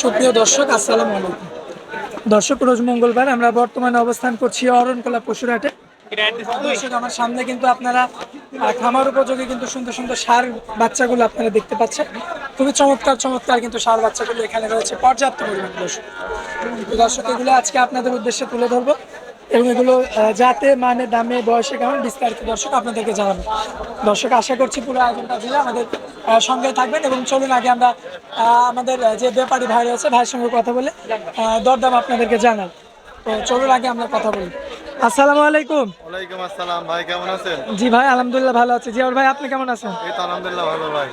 সুপ্রিয় দর্শক, আসসালাম আলাইকুম। দর্শক, রোজ মঙ্গলবার আমরা বর্তমানে অবস্থান করছি অরণকলা পশুরহাটে। দর্শক, আমার সামনে কিন্তু আপনারা খামার উপযোগী কিন্তু সুন্দর সুন্দর সার বাচ্চাগুলো আপনারা দেখতে পাচ্ছেন। খুবই চমৎকার চমৎকার কিন্তু সার বাচ্চাগুলো এখানে রয়েছে, পর্যাপ্ত পরিমাণ দর্শক দর্শক, এগুলো আজকে আপনাদের উদ্দেশ্যে তুলে ধরবো। এবং এগুলো যাতে মানে দামে, বয়সে কেমন বিস্তারিত দর্শক আপনাদেরকে জানাব। দর্শক, আশা করছি পুরো আয়োজনটা দিলে আমাদের সঙ্গে থাকবেন এবং চলুন আগে আমরা আমাদের যে ব্যাপারী ভাই রয়েছে, ভাইয়ের সঙ্গে কথা বলে দরদাম আপনাদেরকে জানাই। তো চলুন আগে আমরা কথা বলি। আসসালামু আলাইকুম। ওয়ালাইকুম আসসালাম ভাই কেমন আছেন? জি ভাই আলহামদুলিল্লাহ ভালো আছি। জিয়াউর ভাই আপনি কেমন আছেন? এই তো আলহামদুলিল্লাহ ভালো ভাই।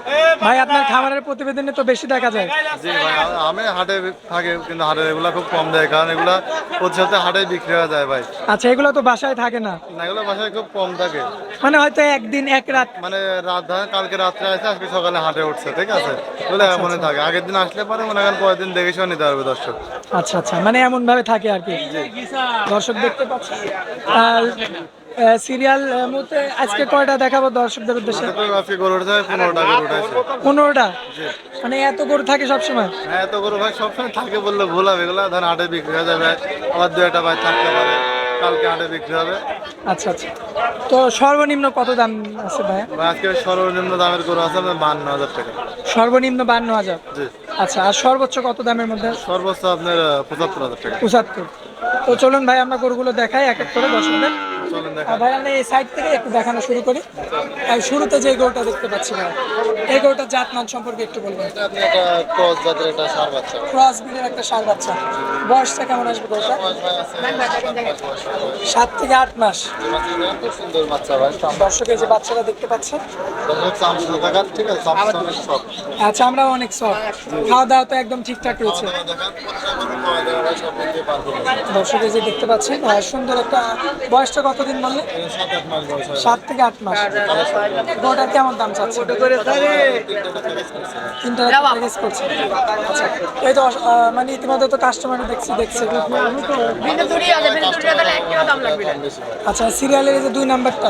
ভাই আপনার খামারের প্রতিবেদনে তো বেশি দেখা যায়। জি ভাই আমি হাটে থাকে কিন্তু হাটে এগুলা খুব কম দেয় কারণ এগুলা হাটে বিক্রি হয়ে যায় ভাই। আচ্ছা এগুলো তো বাসায় থাকে না? না এগুলো বাসায় খুব কম থাকে। মানে হয়তো একদিন এক রাত। মানে রাত ধরেন কালকে রাত্রে আসে আজকে সকালে হাটে উঠছে ঠিক আছে? এগুলো মনে থাকে। আগের দিন আসলে পরে মনে করেন পরের দিন দেখে শুনে নিতে পারবে দর্শক। আচ্ছা আচ্ছা। মানে এমন ভাবে থাকে আর কি। দর্শক দেখতে পাচ্ছি। আর সিরিয়াল মধ্যে আজকে কয়টা দেখাবো দর্শকদের উদ্দেশ্যে? আজকে গরু উঠেছে পনেরোটা গরু পনেরোটা? মানে এত গরু থাকে সবসময়? হ্যাঁ এত গরু ভাই সবসময় থাকে বললে ভুল হবে এগুলো ধরেন হাটে বিক্রি হয়ে যাবে আবার দু একটা ভাই থাকতে পারে কালকে হাটে বিক্রি হবে। আচ্ছা আচ্ছা। তো সর্বনিম্ন কত দাম আছে ভাই আজকে সর্বনিম্ন দামের গরু আছে আপনার বান্ন হাজার টাকা। সর্বনিম্ন বান্ন হাজার? আচ্ছা আর সর্বোচ্চ কত দামের মধ্যে? সর্বোচ্চ আপনার পঁচাত্তর হাজার টাকা। পঁচাত্তর। তো চলুন ভাই আমরা গরুগুলো দেখাই এক এক করে দর্শকদের। ভাই আমরা এই সাইড থেকে একটু দেখানো শুরু করি। শুরুতে যে গরুটা দেখতে পাচ্ছি ভাই এই গরুটার জাতমান সম্পর্কে একটু বলবেন। আপনি একটা ক্রস জাতের একটা সার বাচ্চা। ক্রস ব্রিডের একটা সার বাচ্চা। বয়সটা কেমন আসবে গরুটা সাত থেকে আট মাস। খুব সুন্দর বাচ্চা ভাই দর্শক এই যে বাচ্চারা দেখতে পাচ্ছেন? আচ্ছা আমরা অনেক সব খাওয়া দাওয়া তো একদম ঠিকঠাক রয়েছে। দেখান ভাই সব নিতে পারব দর্শক এই যে দেখতে পাচ্ছেন সুন্দর একটা বয়সটা কতদিন বললে সাত আট মাস বয়স সাত থেকে আট মাস। গরুটার কেমন দাম চাচ্ছে? তিনটা প্যাকেজ করছে। আচ্ছা এই তো মানে ইতিমধ্যে তো কাস্টমার দেখছি দেখছে। আচ্ছা সিরিয়ালের এই যে দুই নাম্বারটা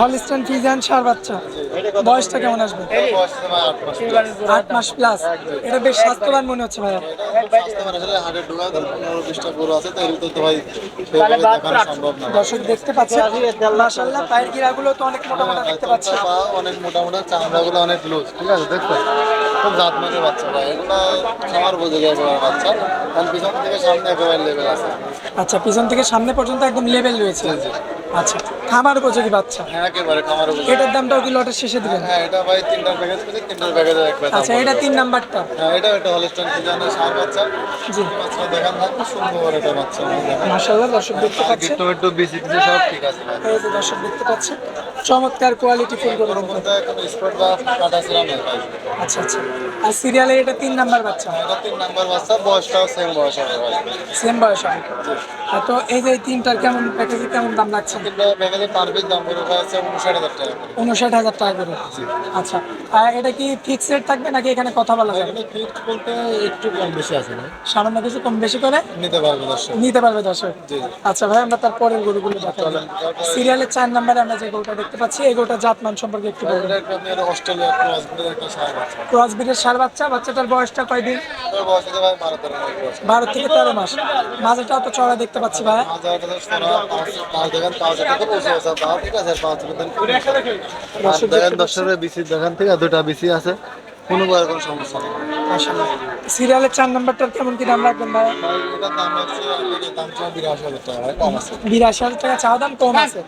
হলিস্টান ফিজান সার বাচ্চা। বয়সটা কেমন আসবে? আট মাস প্লাস এটা বেশ স্বাস্থ্যবান মনে হচ্ছে ভাইয়া। স্বাস্থ্য আসলে হাটে ঢোকা পনেরো বিশটা গরু আছে তো তো ভাই সম্ভব না দর্শক দেখতে পাচ্ছে মাশাআল্লাহ পায়ের গিরাগুলো তো অনেক মোটা মোটা দেখতে পাচ্ছে। অনেক মোটা মোটা চামড়াগুলো অনেক লুজ ঠিক আছে দেখছ খুব জাত মানে বাচ্চা ভাই। এগুলো খামার বোঝে যায় একেবারে বাচ্চা। কারণ পিছন থেকে সামনে একেবারে লেভেল আছে। আচ্ছা পিছন থেকে সামনে পর্যন্ত একদম লেভেল রয়েছে। আচ্ছা খামার উপযোগী বাচ্চা? হ্যাঁ একেবারে খামার বোঝে এটার দামটাও কি লটের শেষে দিবেন? হ্যাঁ এটা ভাই তিনটার প্যাকেজ পেলে তিনটার প্যাকেজে একবার আচ্ছা এটা তিন নাম্বারটা? হ্যাঁ এটা একটা হলিস্টান পিজানের সার বাচ্চা। জি। বাচ্চা দেখান থাকবে সুন্দর একটা বাচ্চা। মাশাআল্লাহ দর্শক দেখতে পাচ্ছে একটু একটু বেশি কিছু সব ঠিক আছে এই যে দর্শক দেখতে পাচ্ছে চমৎকার কোয়ালিটি ফুল করে কোনো স্পট বা কাটা ছিল ভাই। আচ্ছা আচ্ছা। আর সিরিয়ালে এটা তিন নাম্বার বাচ্চা। এটা তিন নাম্বার বাচ্চা বয়সটাও সেম বয়স হবে ভাই। সেম বয়স হবে। তো এই যে তিনটার কেমন প্যাকেজে কেমন দাম লাগছে? প্যাকেজে পার পিস দাম করে আছে উনষাট হাজার টাকা। করে উনষাট হাজার টাকা করে। আচ্ছা আর এটা কি ফিক্স রেট থাকবে নাকি এখানে কথা বলা যাবে? বলতে একটু কম বেশি আছে সামান্য কিছু কম বেশি করে? নিতে পারবে দর্শক। নিতে পারবে দর্শক। আচ্ছা ভাই আমরা তার পরের গরুগুলো দেখাবো সিরিয়ালের চার নাম্বারে আমরা যে গরুটা দেখতে পাচ্ছি এই গরুটার জাতমান সম্পর্কে একটু বলবেন এটা অস্ট্রেলিয়া ক্রস ব্রিডের একটা ক্রস ব্রিডের সার বাচ্চা বাচ্চাটার বয়সটা কয়দিন? বারো থেকে তেরো মাস। মাঝেটাও তো চড়া দেখতে পাচ্ছি ভাই। দেখেন আছে পাঁচ দেখেন। বিসি ঠিক দুটা বিসি আছে। কোনো প্রকার কোনো সমস্যা নেই। মাশাআল্লাহ। সিরিয়ালের চার নাম্বারটার কেমন কি দাম রাখবেন ভাই? দাম দাম বিরাশি হাজার টাকা ভাই কম আছে। বিরাশি হাজার টাকা চাওয়া দাম কম আছে।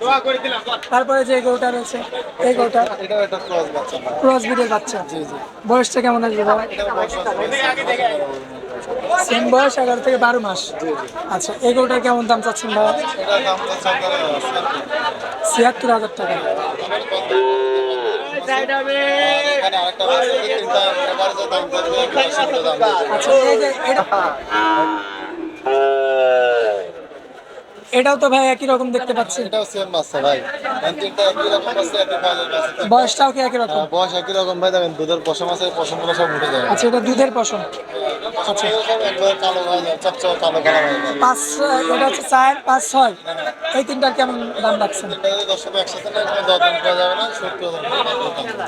তারপরে যে গরুটা রয়েছে এই গরুটা ক্রস বাচ্চা ক্রস বাচ্চা। জি জি। বয়সটা কেমন আসবে ভাই? সেম বয়স এগারো থেকে বারো মাস। আচ্ছা এই গরুটার কেমন দাম চাচ্ছেন ভাই? ছিয়াত্তর হাজার টাকা। আচ্ছা এটাও তো ভাই একই রকম দেখতে পাচ্ছি। এটাও সেম বাচ্চা ভাই। এখন তিনটা একই রকম বাচ্চা একই পালের বয়সটাও কি একই রকম? হ্যাঁ, বয়স একই রকম ভাই দেখেন দুধের পশম আছে পশমগুলো সব উঠে যায়। আচ্ছা এটা দুধের পশম। আচ্ছা। কালো হয়ে যায় চকচক কালো কালো হয়ে পাঁচ এটা হচ্ছে চার পাঁচ ছয়। এই তিনটার কেমন দাম রাখছেন? দাম।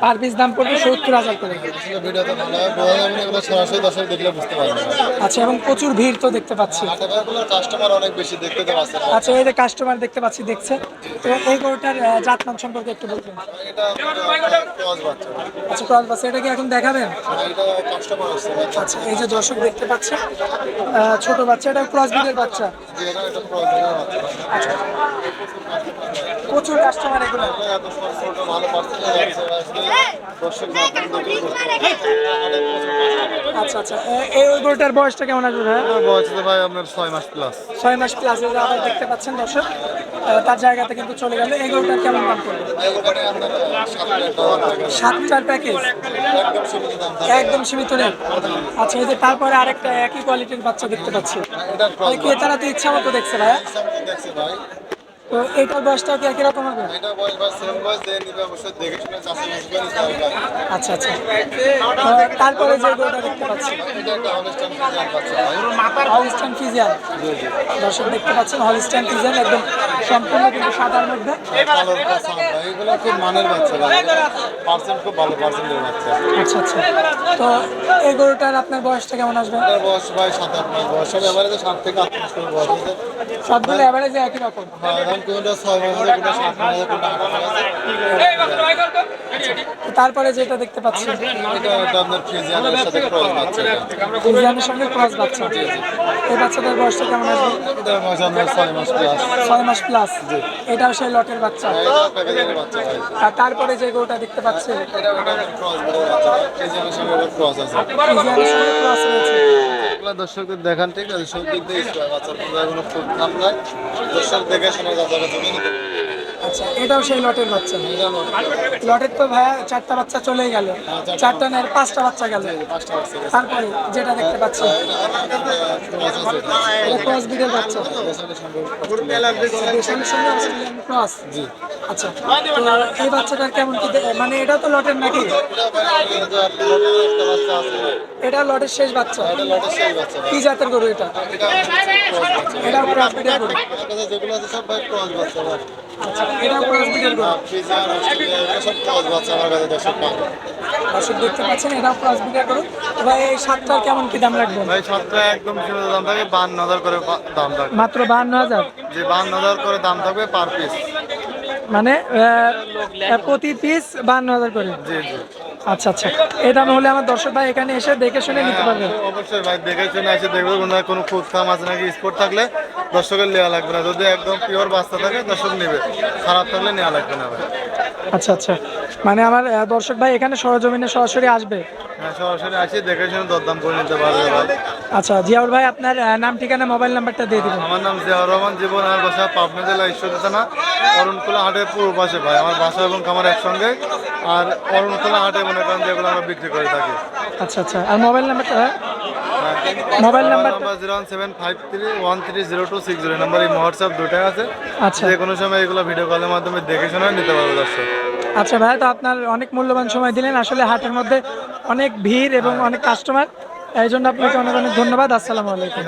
পার পিস পড়বে সত্তর হাজার করে। সরাসরি দর্শক দেখলে বুঝতে পারবে না আচ্ছা এবং প্রচুর ভিড় তো দেখতে পাচ্ছি। কাস্টমার অনেক বেশি দেখতে তো আচ্ছা এই যে কাস্টমার দেখতে পাচ্ছি, দেখছে। তো এই গরুটার জাত নাম সম্পর্কে একটু বলবেন। আচ্ছা ক্রস বাচ্চা এটা কি এখন দেখাবেন? আচ্ছা এই যে দর্শক দেখতে পাচ্ছে ছোট বাচ্চা, এটা ক্রস বিলের বাচ্চা? প্রচুর কাস্টমার এগুলো। আচ্ছা আচ্ছা। এই বয়সটা কেমন আসবে ভাই বয়স ভাই আপনার ছয় মাস প্লাস ছয় মাস প্লাস আবার দেখতে পাচ্ছেন দর্শক তার জায়গাতে কিন্তু চলে গেল। কেমন দাম পড়বে? সাত প্যাকেজ একদম সীমিত আচ্ছা এই যে তারপরে আরেকটা একই কোয়ালিটির বাচ্চা দেখতে পাচ্ছি। মানে তো ইচ্ছা মতো দেখছে ভাই ভাই তো এইটার বয়সটাও কি একই রকম হবে? এটা বয়স ভাই সেম বয়স দিয়ে নিবে অবশ্যই দেখে শুনে চাষি মাস করে নিতে হবে। ভাই। আচ্ছা। আচ্ছা তারপরে যে গরুটা দেখতে পাচ্ছি। এটা একটা বাচ্চা। হলিস্টান ফিজিয়ান দর্শক দেখতে পাচ্ছেন হলিস্টান ফিজিয়ান একদম সম্পূর্ণ কিন্তু সাদার মধ্যে। এগুলো খুব মানের বাচ্চা পার্সেন্ট খুব ভালো পার্সেন্টের বাচ্চা। আচ্ছা আচ্ছা। তো এই গরুটার আপনার বয়সটা কেমন আসবে? এটার বয়স ভাই সাত আট মাস। বয়স হবে এবারে তো সাত থেকে আট মাস করে বয়স সবগুলো একই রকম। হ্যাঁ কোনটা ছয় মাস আছে কোনটা সাত মাস আছে কোনটা আট মাস আছে? তারপরে যেটা দেখতে পাচ্ছি এটা এটা আপনার ফ্রিজিয়ানের সাথে ক্রস বাচ্চা এটা। ফিজিয়ানের সঙ্গে ক্রস বাচ্চা এই বাচ্চাটার বয়সটা কেমন আসবে? এটার বয়স আপনার ছয় মাস প্লাস ছয় মাস প্লাস এটাও সেই লটের বাচ্চা। ভাই। আর তারপরে যে গরুটা দেখতে পাচ্ছি এটা ক্রস বাচ্চা। ফ্রিজিয়ানের সঙ্গে ক্রস আছে। ফিজিয়ানের সঙ্গে ক্রস রয়েছে। এগুলো দর্শকদের দেখান ঠিক আছে সব দিক দিয়ে বাচ্চার নাই দর্শক দেখে শোনা যাবে। আচ্ছা এটাও সেই লটের বাচ্চা। লটের তো ভাইয়া চারটা বাচ্চা চলেই গেল। চারটা নেয় পাঁচটা বাচ্চা গেল। তারপরে যেটা দেখতে পাচ্ছি ক্রস বিডের বাচ্চা। ক্রস। আচ্ছা এই বাচ্চাটার কেমন কি মানে এটা তো লটের নাকি? এটা লটের শেষ বাচ্চা। কি জাতের গরু এটা? এটা যেগুলো আছে সব ক্রস বাচ্চা আচ্ছা দর্শক দেখতে পাচ্ছেন এটাও ক্রস বিডের গরু ভাই এই সাতটার কেমন কি দাম ভাই একদম দাম থাকে বান্ন হাজার করে দাম থাকবে মাত্র বান্ন হাজার? যে বান্ন হাজার করে দাম থাকবে পার পিস মানে প্রতি পিস বান্ন হাজার করে। জি জি। আচ্ছা আচ্ছা। এই না হলে আমার দর্শক ভাই এখানে এসে দেখে শুনে নিতে পারবে। অবশ্যই ভাই, দেখে শুনে এসে দেখবে। ওনার কোনো খুদ খাম আছে নাকি স্পোর্ট থাকলে দর্শকের নেওয়া লাগবে না। যদি একদম পিওর বাচ্চা থাকে, দর্শক নেবে। খারাপ থাকলে নেওয়া লাগবে না ভাই। আচ্ছা আচ্ছা। মানে আমার দর্শক ভাই এখানে সরজমিনে সরাসরি আসবে? হ্যাঁ সরাসরি আসে দেখে শুনে দরদাম করে নিতে পারবে ভাই। আচ্ছা জিয়াউল ভাই আপনার নাম ঠিকানা মোবাইল নাম্বারটা দিয়ে দিবেন। আমার নাম জিয়াউর রহমান জীবন আমার বাসা পাবনা জেলা ঈশ্বরদী থানা অরুণখোলা হাটের পূর্ব পাশে ভাই। আমার বাসা এবং খামার একসঙ্গে। আর অরুণখোলা হাটে মনে করেন যেগুলো আমরা বিক্রি করে থাকি। আচ্ছা আচ্ছা। আর মোবাইল নাম্বারটা mobile number zero one seven five three one three zero two six zero number এই হোয়াটসঅ্যাপ দুটাই আছে। আচ্ছা। যে কোনো সময় এগুলো ভিডিও কলের মাধ্যমে দেখে শুনে নিতে পারবে দর্শক। আচ্ছা ভাই তো আপনার অনেক মূল্যবান সময় দিলেন। আসলে হাটের মধ্যে অনেক ভিড় এবং অনেক কাস্টমার এই জন্য আপনাকে অনেক অনেক ধন্যবাদ। আসসালামু আলাইকুম।